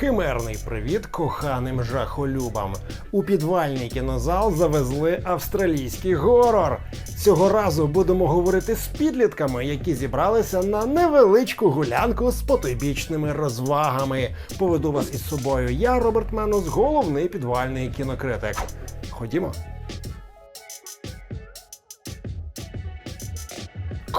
Химерний привіт коханим жахолюбам. У підвальний кінозал завезли австралійський горор. Цього разу будемо говорити з підлітками, які зібралися на невеличку гулянку з потойбічними розвагами. Поведу вас із собою я, Роберт Менус, головний підвальний кінокритик. Ходімо.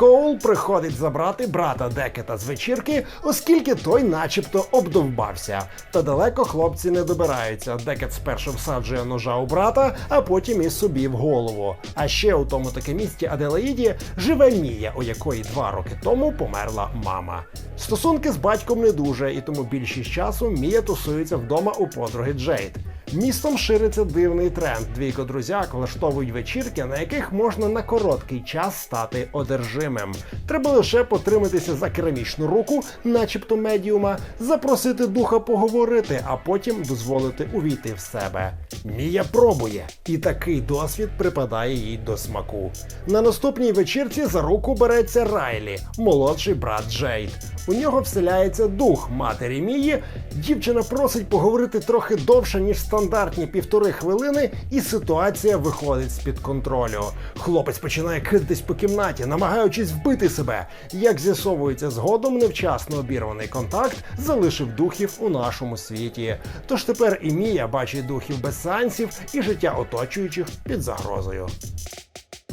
Коул приходить забрати брата Декета з вечірки, оскільки той начебто обдовбався. Та далеко хлопці не добираються. Декет спершу всаджує ножа у брата, а потім і собі в голову. А ще у тому таке місті Аделаїді живе Мія, у якої два роки тому померла мама. Стосунки з батьком не дуже, і тому більшість часу Мія тусується вдома у подруги Джейд. Містом шириться дивний тренд. Двійко друзяк влаштовують вечірки, на яких можна на короткий час стати одержимим. Треба лише потриматися за керамічну руку, начебто медіума, запросити духа поговорити, а потім дозволити увійти в себе. Мія пробує, і такий досвід припадає їй до смаку. На наступній вечірці за руку береться Райлі, молодший брат Джейд. У нього вселяється дух матері Мії. Дівчина просить поговорити трохи довше, ніж стандартні півтори хвилини, і ситуація виходить з-під контролю. Хлопець починає кидатись по кімнаті, намагаючись вбити себе. Як з'ясовується згодом, невчасно обірваний контакт залишив духів у нашому світі. Тож тепер і Мія бачить духів без сеансів і життя оточуючих під загрозою.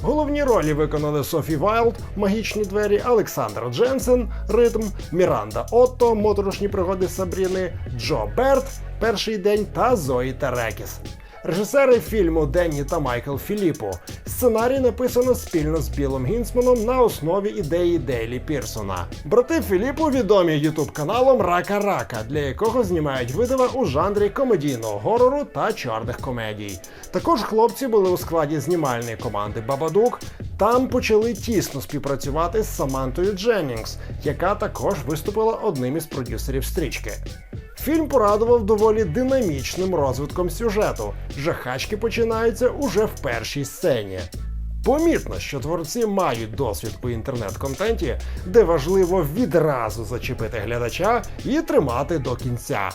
Головні ролі виконали Софі Вайлд, магічні двері, Олександр Дженсен, Ритм, Міранда Отто, моторошні пригоди Сабріни, Джо Берт, Перший день та Зої Терекіс. Режисери фільму Денні та Майкл Філіппо. Сценарій написано спільно з Білом Гінсманом на основі ідеї Дейлі Пірсона. Брати Філіппо відомі ютуб каналом Рака Рака, для якого знімають видива у жанрі комедійного горору та чорних комедій. Також хлопці були у складі знімальної команди Бабадук. Там почали тісно співпрацювати з Самантою Дженнінгс, яка також виступила одним із продюсерів стрічки. Фільм порадував доволі динамічним розвитком сюжету. Жахачки починаються уже в першій сцені. Помітно, що творці мають досвід у інтернет-контенті, де важливо відразу зачепити глядача і тримати до кінця.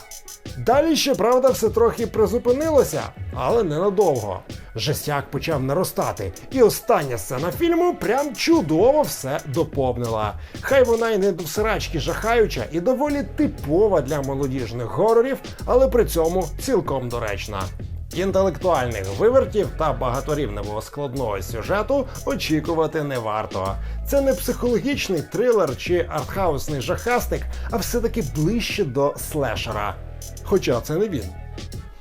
Далі, щоправда, все трохи призупинилося, але ненадовго. Жестяк почав наростати, і остання сцена фільму прям чудово все доповнила. Хай вона й не до всирачки жахаюча і доволі типова для молодіжних горорів, але при цьому цілком доречна. Інтелектуальних вивертів та багаторівневого складного сюжету очікувати не варто. Це не психологічний трилер чи артхаусний жахастик, а все-таки ближче до слешера. Хоча це не він.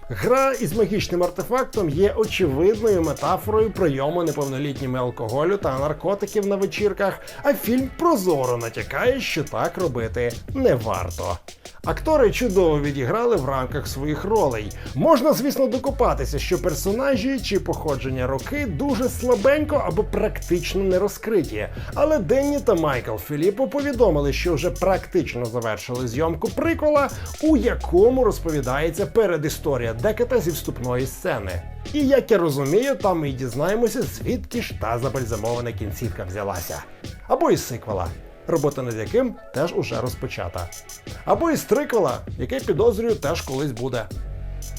Гра із магічним артефактом є очевидною метафорою прийому неповнолітніми алкоголю та наркотиків на вечірках, а фільм прозоро натякає, що так робити не варто. Актори чудово відіграли в рамках своїх ролей. Можна, звісно, докопатися, що персонажі чи походження роки дуже слабенько або практично не розкриті. Але Денні та Майкл Філіппо повідомили, що вже практично завершили зйомку прикола, у якому розповідається передісторія Декета зі вступної сцени. І як я розумію, там ми й дізнаємося, звідки ж та забальзамована кінцівка взялася. Або із сиквела робота над яким теж уже розпочата. Або із триквела, який підозрюю теж колись буде.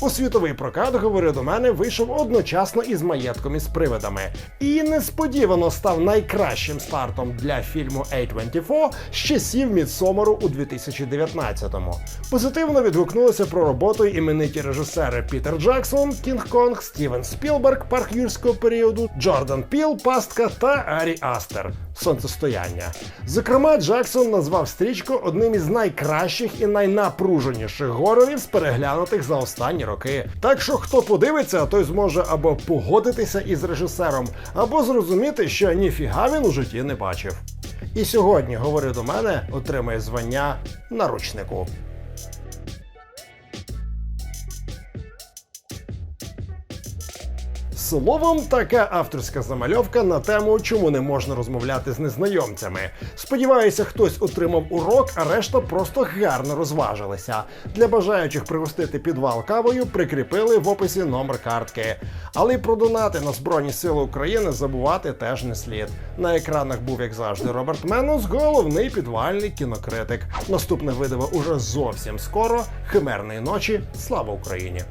У світовий прокат, говорю до мене, вийшов одночасно із маєтком із привидами. І несподівано став найкращим стартом для фільму A24 з часів Мідсомеру у 2019-му. Позитивно відгукнулися про роботу імениті режисери Пітер Джексон, Кінг Конг, Стівен Спілберг, парк юрського періоду, Джордан Піл, Пастка та Арі Астер. Сонцестояння. Зокрема, Джексон назвав стрічку одним із найкращих і найнапруженіших горорів переглянутих за останні роки. Так що хто подивиться, той зможе або погодитися із режисером, або зрозуміти, що ніфіга він у житті не бачив. І сьогодні, говорю до мене, отримає звання наручнику. Словом, така авторська замальовка на тему, чому не можна розмовляти з незнайомцями. Сподіваюся, хтось отримав урок, а решта просто гарно розважилися. Для бажаючих пригостити підвал кавою прикріпили в описі номер картки. Але й про донати на Збройні Сили України забувати теж не слід. На екранах був, як завжди, Роберт Менус, головний підвальний кінокритик. Наступне видиво уже зовсім скоро. Химерної ночі. Слава Україні!